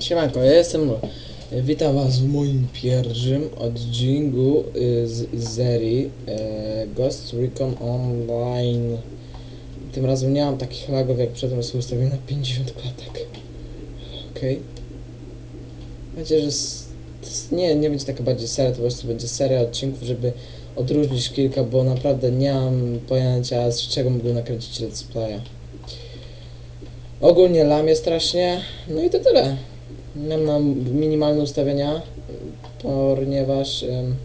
Siemanko, ja jestem. Witam was w moim pierwszym odcinku y, z serii e, Ghost Recon Online. Tym razem nie mam takich lagów jak przedtem, sobie ustawiłem na 50 klatek. Okej. Wiecie, że nie, nie będzie taka bardziej seria, to po prostu będzie seria odcinków, żeby odróżnić kilka, bo naprawdę nie mam pojęcia z czego mógłbym nakręcić let's playa. Ogólnie lamię strasznie, no i to tyle. Mam na minimalne ustawienia, ponieważ em,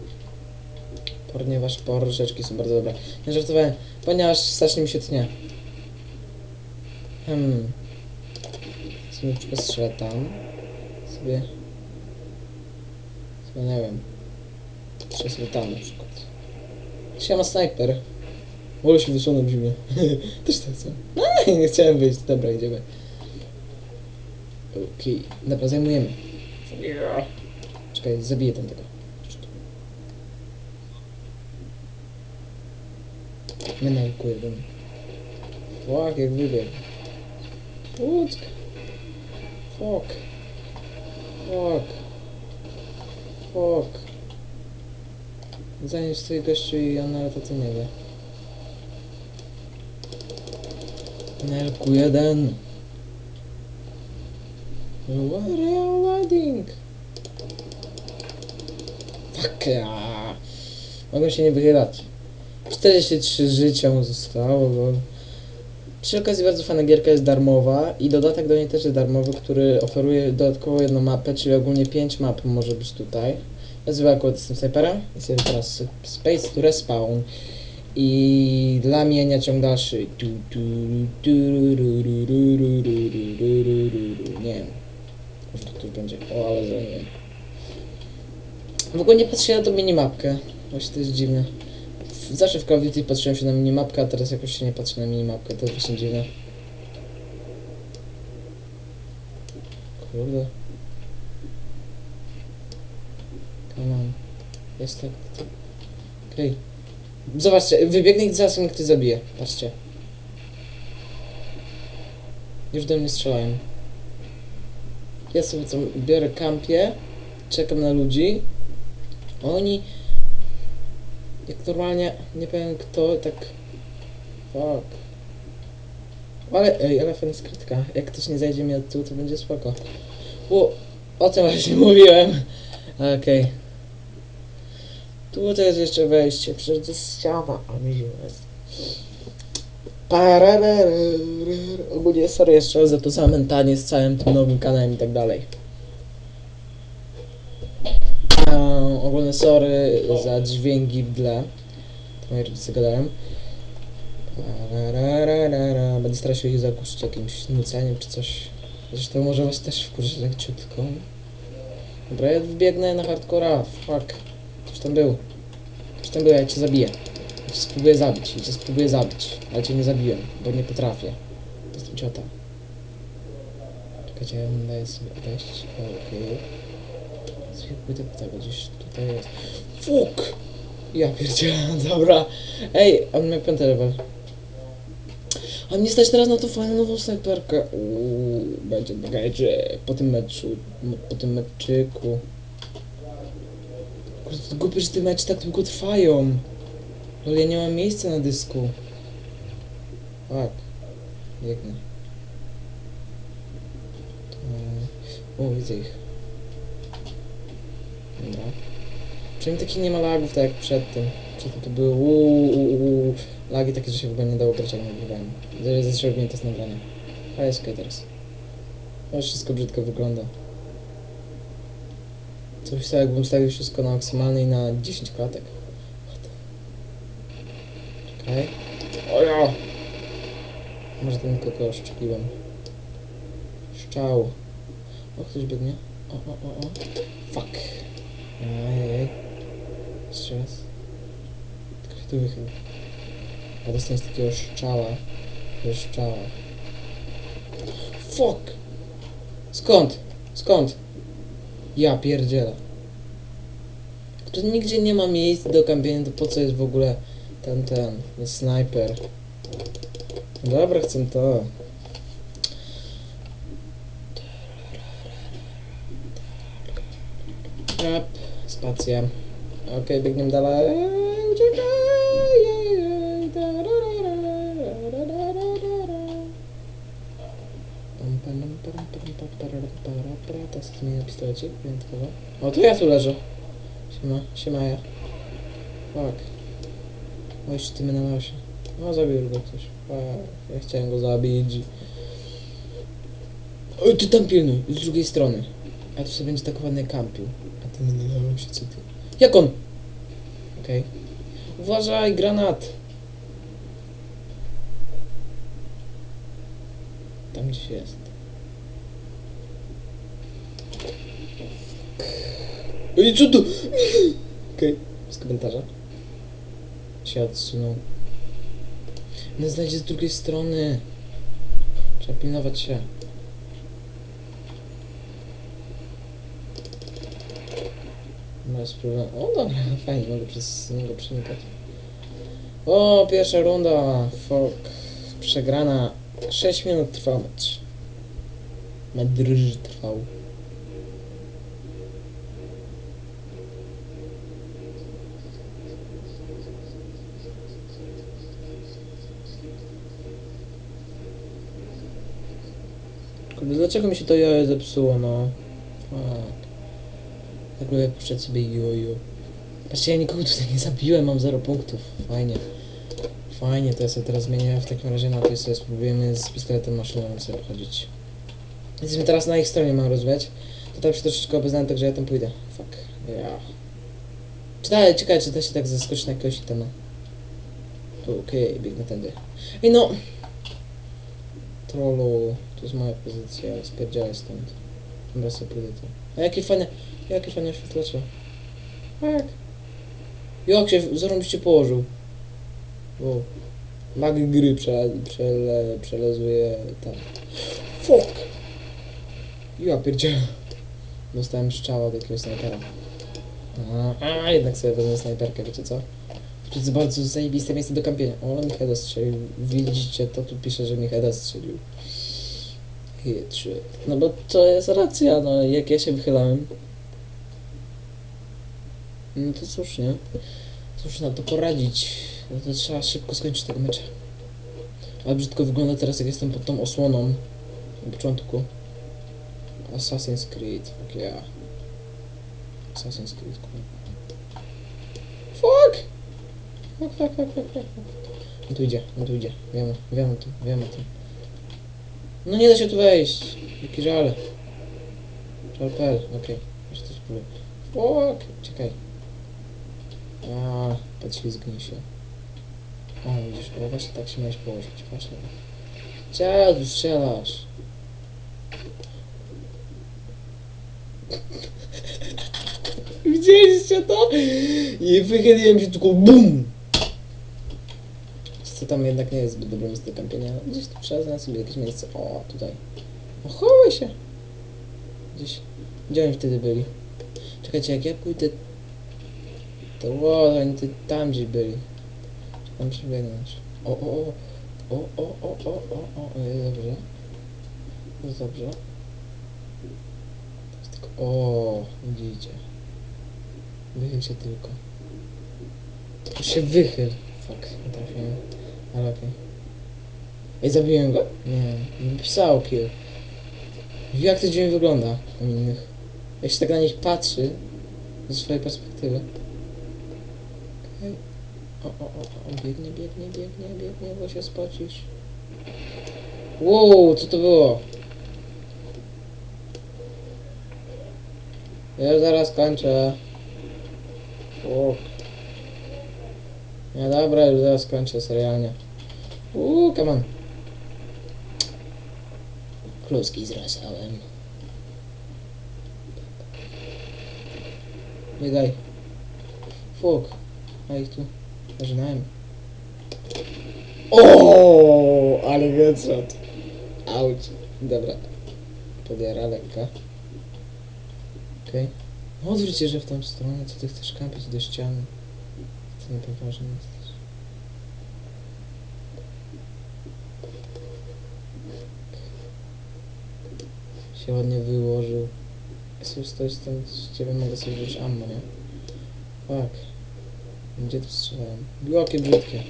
ponieważ poruszeczki są bardzo dobre. Nie żartowałem, ponieważ strasznie mi się tnie. Hmm. Sobie na tam. Sobie... Sobie nie wiem. Strzelę sobie tam na przykład. Siema snajper. Wolę się wysunął zimnie. Też tak chcę. No, nie chciałem wyjść. Dobra, idziemy. Okej, dobra, zajmujemy. Czekaj, zabiję tam tego. Menelku jeden. Fuck, jak wybiegł. Łuck. Fuck. Fuck. Fuck. Zanim stoi gościu i on nawet o tym nie wie. Menelku jeden. Reloading. Fuck. Ja. Mogę się nie wychylać. 43 życia mu zostało, bo... Przy okazji bardzo fajna gierka jest darmowa i dodatek do niej też jest darmowy, który oferuje dodatkowo jedną mapę, czyli ogólnie 5 map może być tutaj. Ja zwykle akurat jestem snajperem, jestem teraz space to respawn i dla mienia ciąg dalszy. Nie wiem. Może tu będzie. O, ale zajmę. W ogóle nie patrzę na tą minimapkę. Właśnie to jest dziwne. Zawsze w Call patrzyłem się na minimapkę, a teraz jakoś się nie patrzę na minimapkę. To jest właśnie dziwne. Kurde. Come on. Jest tak. Okej. Zobaczcie, wybiegnie i zaraz mnie ktoś zabije. Patrzcie. Już do mnie strzelają. Ja sobie co, biorę kampię, czekam na ludzi. Oni, jak normalnie, nie powiem kto, tak... Fuck. Ale, ej, ale fajna skrytka. Jak ktoś nie zajdzie mi od tyłu, to będzie spoko. O, o tym właśnie mówiłem. Okej. Tu to jest jeszcze wejście, przecież to jest ściana, a mi jest. Ogólnie sorry jeszcze raz za to zamętanie z całym tym nowym kanałem i tak dalej. Eee, ogólnie sorry za dźwięki w tle. To moi rodzice gadają. Będę starał się ich zagłuszyć jakimś nuceniem czy coś. Zresztą może was też wkurzyć leciutko. Dobra, ja wbiegnę na hardcora. Fuck. Ktoś tam był. Ktoś tam był, ja cię zabiję. Spróbuję zabić, ja cię spróbuję zabić. Ale cię nie zabiłem, bo nie potrafię. Jestem ciota. Czekajcie, ja daję sobie odejść. Okej. Zwykły typ tego gdzieś tutaj jest. Fuk! Ja pierdzielę, dobra. Ej, on miał piąty level. A mnie stać teraz na tą fajną nową snajperkę. Uuu, będzie bagajcie po tym meczu, po tym meczyku. Kurde, to głupie, że te mecze tak długo trwają. Ale ja nie mam miejsca na dysku. Tak. Biegnę. Eee, O, widzę ich. Dobra. Przynajmniej takich nie ma lagów, tak jak przedtem. Przedtem to były uuu, lagi takie, że się w nie dało grać jak nagrywałem. Zaczęły mnie to z nagrania. A jest okej teraz. To wszystko brzydko wygląda. Coś tak jakbym stawił wszystko na maksymalnej na 10 klatek. Okej. Okay. Ojo! Może ten tylko szczepiłem. Szczał. O, ktoś biegnie. O, o, o, o. Fuck. Ajajaj. Jeszcze raz. Tylko tu wychyl. A dostaniesz takiego szczała. Takiego szczała. Fuck! Skąd? Skąd? Ja pierdzielę. Tu nigdzie nie ma miejsc do kampienia, to po co jest w ogóle ten, ten, sniper. Dobra, chcę to. Up, spacja. Okej, okay, biegniemy dalej. Teraz zmienia pistolecik wyjątkowo. O, tu ja tu leżę. Siema, siema ja. Fuck. Oj, ty na nosie. No, zabił go ktoś. Ja chciałem go zabić. Oj, ty tam pilnuj, z drugiej strony. A tu sobie będzie tak ładnie kampił. A ty nie nalałem się, co ty. Jak on? Okej. Uważaj, granat! Tam gdzieś jest. Ej, co tu? Okej, z komentarza. Się odsunął. No znajdzie z drugiej strony. Trzeba pilnować się. Bez problemu. O dobra, fajnie, mogę przez niego przenikać. O, pierwsza runda. Fuck. Przegrana. 6 minut trwał mecz. Medrż trwał. Kurde, dlaczego mi się to jojo zepsuło, no? Fuck. Tak lubię puszczać sobie jojo. Patrzcie, ja nikogo tutaj nie zabiłem, mam 0 punktów. Fajnie. Fajnie, to ja sobie teraz zmienię w takim razie na to i sobie spróbujemy z pistoletem maszynowym sobie pochodzić. Jesteśmy teraz na ich stronie, mam rozwiać. To tam się troszeczkę obeznałem, także ja tam pójdę. Fuck. Ja. Czytaj, czekaj, czy da się tak zaskoczyć na jakiegoś itema. Okej, biegnę tędy. Ej no! Trollu, to jest moja pozycja, spierdziałeś stąd. Pójdę tu. A jakie fajne, jakie fajne oświetlacze. Tak. Jak się zarąbiście położył. O. Mag gry prze, przele, przelezuje tam. Fuck! Ja pierdzielę. Dostałem strzała od jakiegoś snajpera. A, a, jednak sobie wezmę snajperkę, wiecie co? To jest bardzo zajebiste miejsce do kampienia. O, ale mi Heda strzelił. Widzicie, to tu pisze, że mi Heda strzelił. Chytrzy. No bo to jest racja, no jak ja się wychylałem. No to cóż, nie? Cóż na to poradzić? No to trzeba szybko skończyć tego mecza. Ale brzydko wygląda teraz, jak jestem pod tą osłoną. Na początku. Assassin's Creed, fuck yeah. Assassin's Creed, kurwa. Fuck! Fuck, fuck, fuck, fuck, fuck. On tu idzie, on tu idzie. Wiem, wiem o tym, wiem o tym. No nie da się tu wejść. Jaki żal. Żal.pl, okej. Okay. Jeszcze coś spróbuję. Fuck! Czekaj. A, podślizgnij się. O, widzisz, o, właśnie tak się miałeś położyć. To. Czemu tu strzelasz? Widzieliście to? I wychyliłem się tylko BUM! Co tam jednak nie jest zbyt dobre miejsce do kampienia. Gdzieś tu trzeba sobie jakieś miejsce. O, tutaj. O, chowaj się! Gdzieś. Gdzie oni wtedy byli? Czekajcie, jak ja pójdę... To o, oni ty tam gdzieś byli. Tam przebiegnąć. O, o, o. O, o, o, o, o, o. Jest dobrze. Jest dobrze. To jest tylko... O, widzicie. Wychyl się tylko. To się wychyl. Fuck, nie trafiłem. Ale okej. Ej, zabiłem go? Nie, pisał kill. Jak to dźwięk wygląda u innych? Jak się tak na nich patrzy ze swojej perspektywy. O, o, o, o, biegnie, biegnie, biegnie, biegnie, bo się spocisz. Wow, co to było? Ja zaraz kończę. O. Nie, dobra, już zaraz kończę serialnie. Uuu, come on. Kluski zrasałem. Biegaj. Fuk. A ich tu zaczynałem. O, ale headshot. Auć. Dobra. Podjara lekka. Okej. Okay. Odwróć się, że w tą stronę, co ty chcesz kampić do ściany. To niepoważny jesteś. Się ładnie wyłożył. Ja sobie stoi stąd z ciebie mogę sobie wziąć ammo, nie? Tak. Gdzie tu strzelałem? Jakie brzydkie.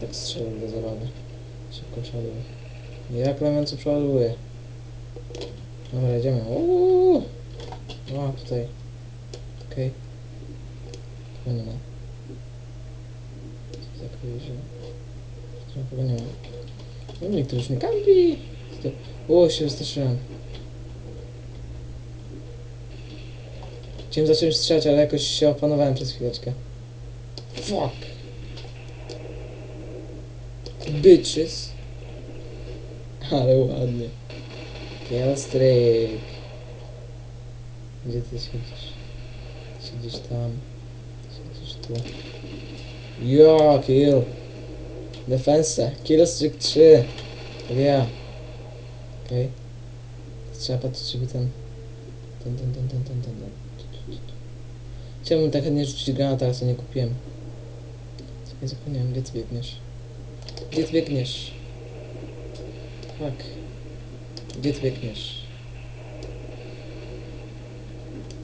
Tak strzelał do zabawy. Szybko przeładuje. Jak Lemencu przeładuje. Dobra, jedziemy. Uuu. O, tutaj. Okej. Okay. nie Zakryje się. Tu chyba nie ma. Już nie kampi. O, się wystraszyłem. Chciałem zacząć strzelać, ale jakoś się opanowałem przez chwileczkę. Fuck. Bitches. Ale ładnie. Killstreak. Gdzie ty siedzisz? Siedzisz tam. Siedzisz tu. Ja, kill. Defense. Killstreak 3. Yeah. Okej. Okay. Trzeba patrzeć, żeby ten... Ten, ten, ten, ten, ten, ten, ten. Chciałbym tak chętnie rzucić granat, ale sobie nie kupiłem. Nie zapomniałem, gdzie ty biegniesz? Gdzie ty biegniesz? Tak. Gdzie ty biegniesz?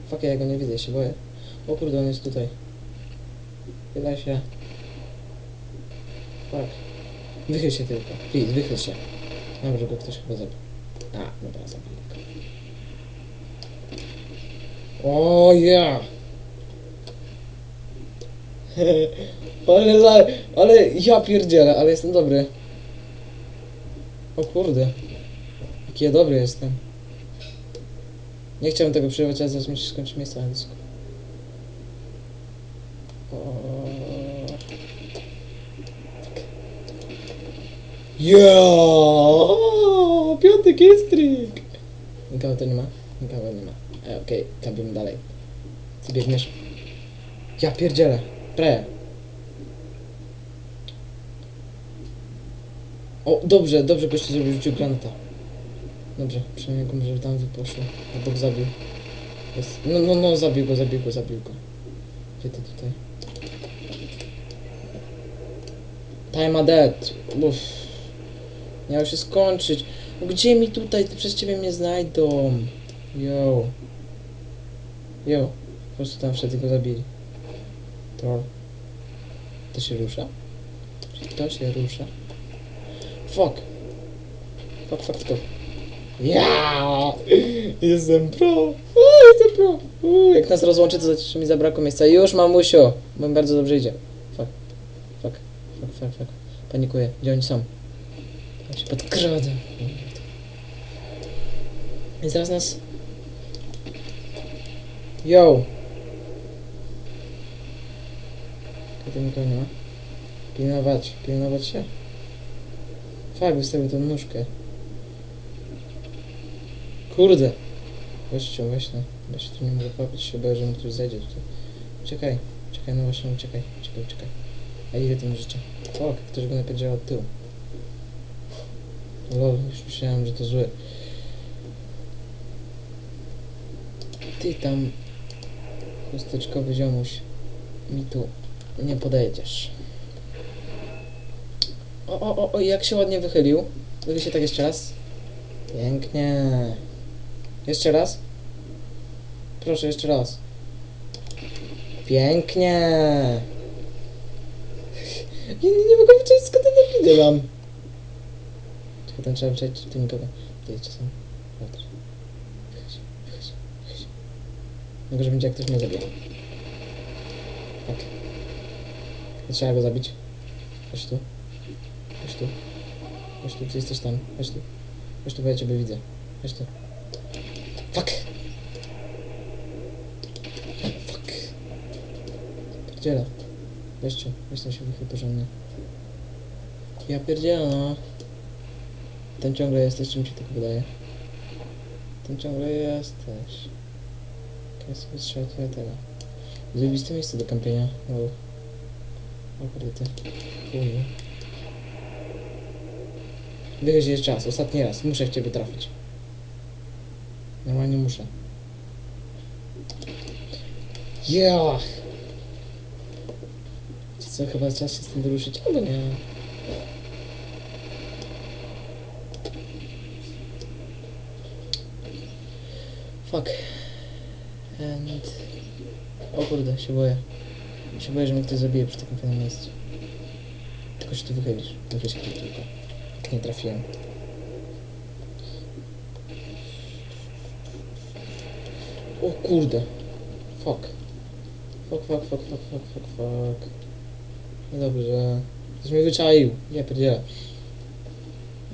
Fuck, ja go nie widzę, się boję. O kurde, on jest tutaj. Wydaj się. Fuck. Wychyl się tylko. Please, wychyl się. Dobrze, go ktoś chyba zabił. A, dobra, zabił. O ja! ale, za, ale ja pierdzielę, ale jestem dobry. O kurde. Jaki ja dobry jestem. Nie chciałem tego przerywać, ale zaraz mi się skończy miejsce na dysku. O. Ja! Piąty killstreak! Nikogo to nie ma? Nikogo nie ma. E, Okej, okay, kabimy dalej. Ty biegniesz? Ja pierdzielę. Pre. O, dobrze, dobrze gościu zrobił, rzucił granata. Dobrze, przynajmniej go może tam wyposzło. Albo go zabił. Jest. No, no, no, zabił go, zabił go, zabił go. Gdzie ty tutaj? Time a dead. Uff. Miało się skończyć. Gdzie mi tutaj? Ty przez ciebie mnie znajdą. Yo. Yo. Po prostu tam wszedł go zabili. To... To się rusza? To się rusza? Fuck. Fuck, fuck, fuck. Ja! Jestem pro! O, jestem pro! Jak nas rozłączy, to znaczy, mi zabrakło miejsca. Już, mamusiu! Bo mi bardzo dobrze idzie. Fuck. Fuck. Fuck, fuck, fuck. Panikuję. Gdzie oni są? Ja się podkradę. I zaraz nas... Yo! Kiedy nikogo nie ma? Pilnować, pilnować się. Fak, wystawił tą nóżkę. Kurde! Weźcie, weź no. Się tu nie mogę popatrzeć, się boję, że mi ktoś zejdzie tutaj. Uciekaj, uciekaj, no właśnie, uciekaj, uciekaj, uciekaj. A ile tym życia? O, ktoś go napierdział od tyłu. Lol, już myślałem, że to zły. Ty tam, chusteczkowy ziomuś, mi tu nie podejdziesz. O, o, o, o, jak się ładnie wychylił. Wychyl się tak jeszcze raz. Pięknie. Jeszcze raz. Proszę, jeszcze raz. Pięknie. Ja nie, nie mogę wyczaić skąd widzę mam. Ten trzeba wyczaić, czy tu nikogo. Tutaj czasem. Patrz. Wychodź, wychodź, wychodź. Że będzie jak ktoś mnie zabije. Tak. Trzeba go zabić. Chodź tu. Chodź tu. Chodź tu, ty jesteś tam. Chodź tu. Chodź tu, bo ja ciebie widzę. Chodź tu. Fuck! Fuck. Pierdziela. Weźcie, weź tam się wychyl porządnie. Ja pierdzielę, no. Ten ciągle jesteś, czy mi się tak wydaje? Ten ciągle jesteś. Strzelę tutaj tego. Zajebiste miejsce do kampienia. Wow. O kurde ty. Wychodzi jeszcze raz, ostatni raz. Muszę w ciebie trafić. Normalnie muszę. Yeah! Co, chyba czas się z tym wyruszyć? Albo nie. Fuck. And... O kurde, się boję. Się boję, że mnie ktoś zabije przy takim fajnym miejscu. Tylko się tu wychylisz. Wychyl się tylko. Nie trafiłem. O kurde. Fuck. Fuck, fuck, fuck, fuck, fuck, fuck, fuck. Niedobrze. Ktoś mnie wyczaił. Ja pierdzielę.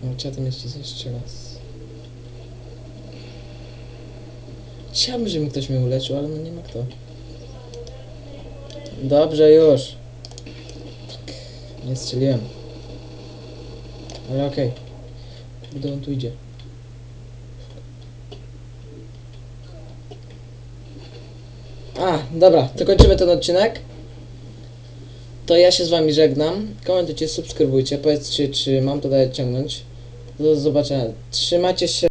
No, trzeba to mieścić jeszcze raz. Chciałbym, żeby ktoś mnie uleczył, ale no nie ma kto. Dobrze, już. Nie strzeliłem. Ale okej. Kurde, on tu idzie. A, dobra, to kończymy ten odcinek. To ja się z wami żegnam. Komentujcie, subskrybujcie, powiedzcie, czy mam to dalej ciągnąć. Do zobaczenia. Trzymajcie się.